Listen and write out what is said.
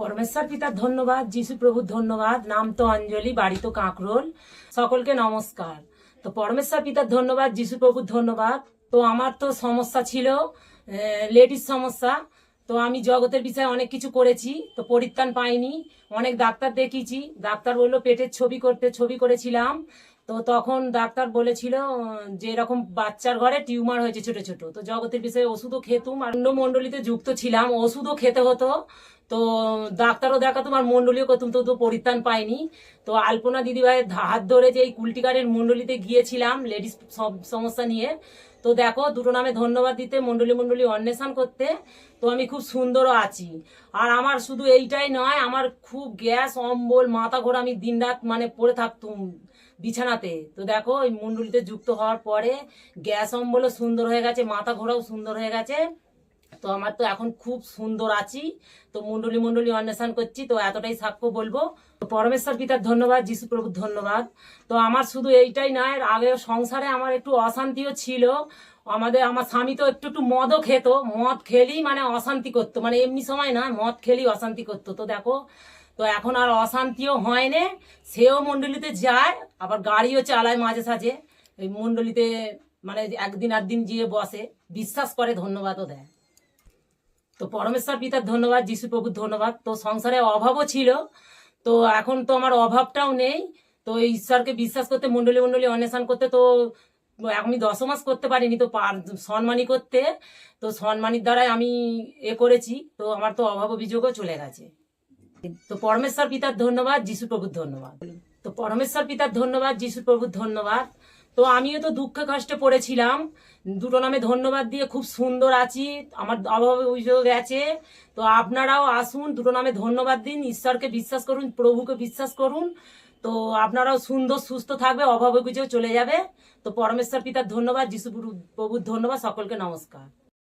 পরমেশ্বর পিতার ধন্যবাদ, যিশু প্রভুর ধন্যবাদ, নাম তো অঞ্জলি, বাড়ি তো কাঁকরোল। সকলকে নমস্কার। তো পরমেশ্বর পিতার ধন্যবাদ, যিশু প্রভুর ধন্যবাদ। তো আমার তো সমস্যা ছিল লেডিস সমস্যা। তো আমি জগতের বিষয়ে অনেক কিছু করেছি, তো পরিত্রাণ পাইনি। অনেক ডাক্তার দেখিয়েছি। ডাক্তার বলল, পেটের ছবি করতে, ছবি করেছিলাম। তো তখন ডাক্তার বলেছিল, যে এরকম বাচ্চার ঘরে টিউমার হয়েছে ছোট ছোট। তো জগতের বিষয়ে ওষুধও খেতুম। আর যুক্ত ছিলাম, ওষুধও খেতে হতো। তো ডাক্তারও দেখাতুম আর মণ্ডলীও করতুম তো তো পরিত্রাণ পাইনি তো আলপনা দিদিভাইয়ের হাত ধরে যে এই কুলটিকারের মণ্ডলীতে গিয়েছিলাম, লেডিস সমস্যা নিয়ে। তো দেখো, দুটো নামে ধন্যবাদ দিতে, মণ্ডলী মণ্ডলী অন্বেষণ করতে। তো আমি খুব সুন্দরও আছি। আর আমার শুধু এইটাই নয়, আমার খুব গ্যাস, অম্বল, মাথা ঘোরা, আমি দিনরাত মানে পড়ে থাকতুম বিছানাতে। তো দেখো ওই মণ্ডলীতে যুক্ত হওয়ার পরে গ্যাস, অম্বলও সুন্দর হয়ে গেছে, মাথা ঘোরাও সুন্দর হয়ে গেছে। তো আমার তো এখন খুব সুন্দর আছি। তো মন্ডলী মন্ডলী অন্বেষণ করছি, তো এতটাই সাক্ষ্য বলব। পরমেশ্বর পিতার ধন্যবাদ, যিশু প্রভুর ধন্যবাদ। তো আমার শুধু এইটাই নয় আগে সংসারে আমার একটু অশান্তিও ছিল। আমাদের, আমার স্বামী তো একটু একটু মদও খেত। মদ খেলেই মানে অশান্তি করতো। মানে এমনি সময় না মদ খেলেই অশান্তি করতো। তো দেখো, তো এখন আর অশান্তিও হয় না। সেও মণ্ডলীতে যায়, আবার গাড়িও চালায় মাঝে সাঝে। ওই মণ্ডলীতে মানে একদিন আর দিন গিয়ে বসে। বিশ্বাস করে, ধন্যবাদও দেয়। তো পরমেশ্বর পিতার ধন্যবাদ যিশু প্রভুর ধন্যবাদ। তো সংসারে অভাবও ছিল, তো এখন তো আমার অভাবটাও নেই। তো ঈশ্বরকে বিশ্বাস করতে, মণ্ডলী মণ্ডলী অন্বেষণ করতে তো আমি দশ মাস করতে পারিনি, তো সম্মানী করতে। তো সম্মানির দ্বারাই আমি এ করেছি, তো আমার তো অভাব অভিযোগও চলে গেছে। তো পরমেশ্বর পিতার ধন্যবাদ যিশু প্রভুর ধন্যবাদ। তো পরমেশ্বর পিতার ধন্যবাদ যিশু প্রভুর ধন্যবাদ। তো আমিও তো দুঃখে কষ্টে পড়েছিলাম। দুটো নামে ধন্যবাদ দিয়ে খুব সুন্দর আছি। আমার অভাবে অভিযোগ গেছে। তো আপনারাও আসুন, দুটো নামে ধন্যবাদ দিন। ঈশ্বরকে বিশ্বাস করুন, প্রভুকে বিশ্বাস করুন। তো আপনারাও সুন্দর, সুস্থ থাকবে, অভাবে গুজেও চলে যাবে। তো পরমেশ্বর পিতার ধন্যবাদ যিশু প্রভুর ধন্যবাদ, সকলকে নমস্কার।